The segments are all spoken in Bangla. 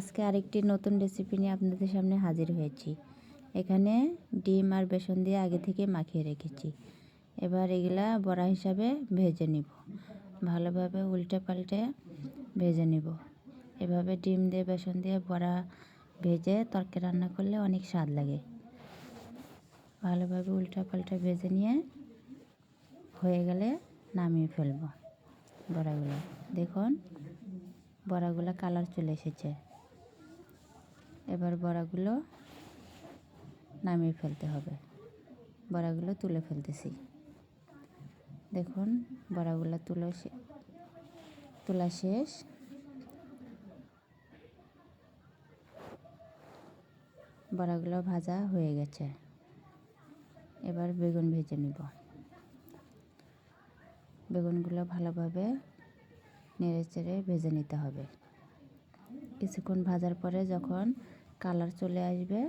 আজকে আরেকটি নতুন রেসিপি নিয়ে আপনাদের সামনে হাজির হয়েছি। এখানে ডিম আর বেসন দিয়ে আগে থেকে মাখিয়ে রেখেছি। এবার এগুলা বড়া হিসাবে ভেজে নিব। ভালোভাবে উল্টে পাল্টে ভেজে নিব। এভাবে ডিম দিয়ে বেসন দিয়ে বড়া ভেজে তরকারি রান্না করলে অনেক স্বাদ লাগে। ভালোভাবে উল্টা পাল্টা ভেজে নিয়ে হয়ে গেলে নামিয়ে ফেলব বড়াগুলো। দেখুন, বড়াগুলো কালার চলে এসেছে। এবার বড়াগুলো নামিয়ে ফেলতে হবে। বড়াগুলো তুলে ফেলতেছি। দেখুন, বড়াগুলো তুলো তোলা শেষ। বড়াগুলো ভাজা হয়ে গেছে। এবার বেগুন ভেজে নিব। বেগুনগুলো ভালোভাবে নেড়ে চেড়ে ভেজে নিতে হবে। কিছুক্ষণ ভাজার পরে যখন কালার চলে আসবে।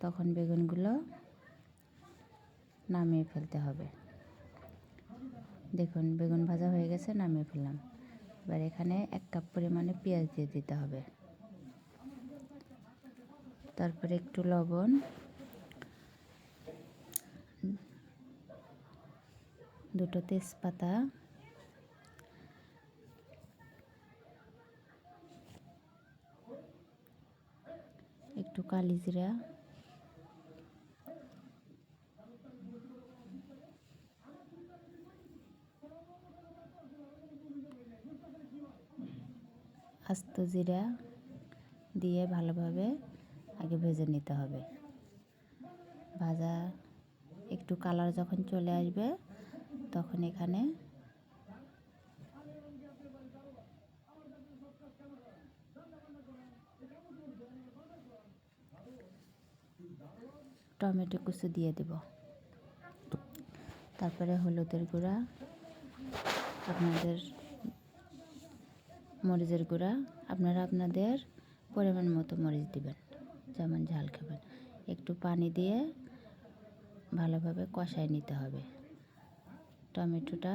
তখন বেগুনগুলো নামিয়ে ফেলতে হবে। দেখুন, বেগুন ভাজা হয়ে গেছে, নামিয়ে ফেললাম। এবার এখানে এক কাপ পরিমাণে পেঁয়াজ দিয়ে দিতে হবে। তারপরে একটু লবণ। দুটো তেজপাতা। একটু কালি জিরা আস্ত জিরা দিয়ে ভালোভাবে আগে ভেজে নিতে হবে। ভাজা, একটু কালার যখন চলে আসবে, তখন এখানে টমেটো কুচি দিয়ে দেব। তারপরে হলুদের গুঁড়া, আপনাদের মরিচের গুঁড়া, আপনারা আপনাদের পরিমাণ মতো মরিচ দিবেন, যেমন ঝাল খাবেন। একটু পানি দিয়ে ভালোভাবে কষায় নিতে হবে। টমেটোটা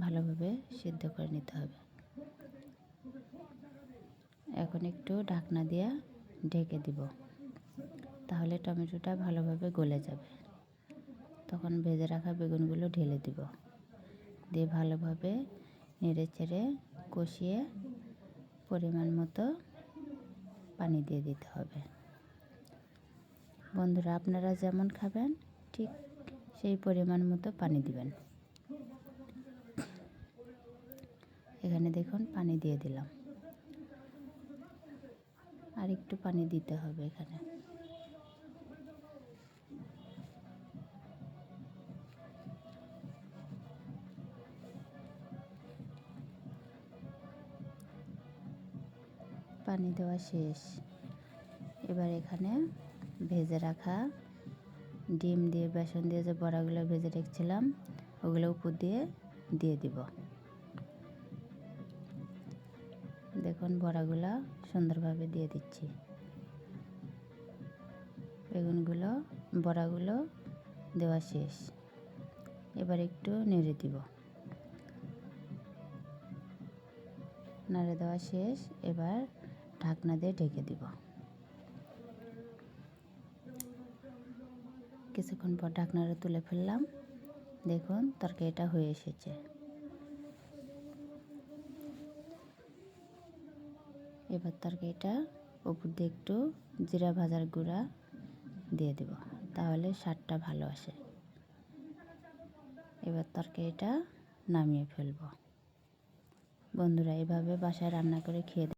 ভালোভাবে সিদ্ধ করে নিতে হবে। এখন একটু ঢাকনা দিয়ে ঢেকে দিব। তাহলে টমেটোটা ভালোভাবে গলে যাবে। তখন ভেজে রাখা বেগুনগুলো ঢেলে দিব। দিয়ে ভালোভাবে নেড়ে চেড়ে কষিয়ে পরিমাণ মতো পানি দিয়ে দিতে হবে। বন্ধুরা, আপনারা যেমন খাবেন, ঠিক সেই পরিমাণ মতো পানি দিবেন। এখানে দেখুন, পানি দিয়ে দিলাম। আর একটু পানি দিতে হবে এখানে। পানি দেওয়া শেষ। এবার এখানে ভেজে রাখা ডিম দিয়ে, বেসন দিয়ে যে বড়াগুলো ভেজে রেখেছিলাম, ওগুলো উপর দিয়ে দিয়ে দিব। দেখুন বড়াগুলো সুন্দরভাবে দিয়ে দিচ্ছি। বেগুনগুলো, বড়াগুলো দেওয়া শেষ। এবার একটু নেড়ে দিব। নাড়ে দেওয়া শেষ। এবার ঢাকনা দিয়ে ঢেকে দিব। কিছুক্ষণ পর ঢাকনাটা তুলে ফেললাম। দেখুন, তরকারিটা হয়ে এসেছে। এবার তরকারিটা উপর দিয়ে একটু জিরা ভাজার গুঁড়া দিয়ে দেব, তাহলে স্বাদটা ভালো আসে। এবার তরকারিটা নামিয়ে ফেলব। বন্ধুরা, এভাবে বাসায় রান্না করে খেয়ে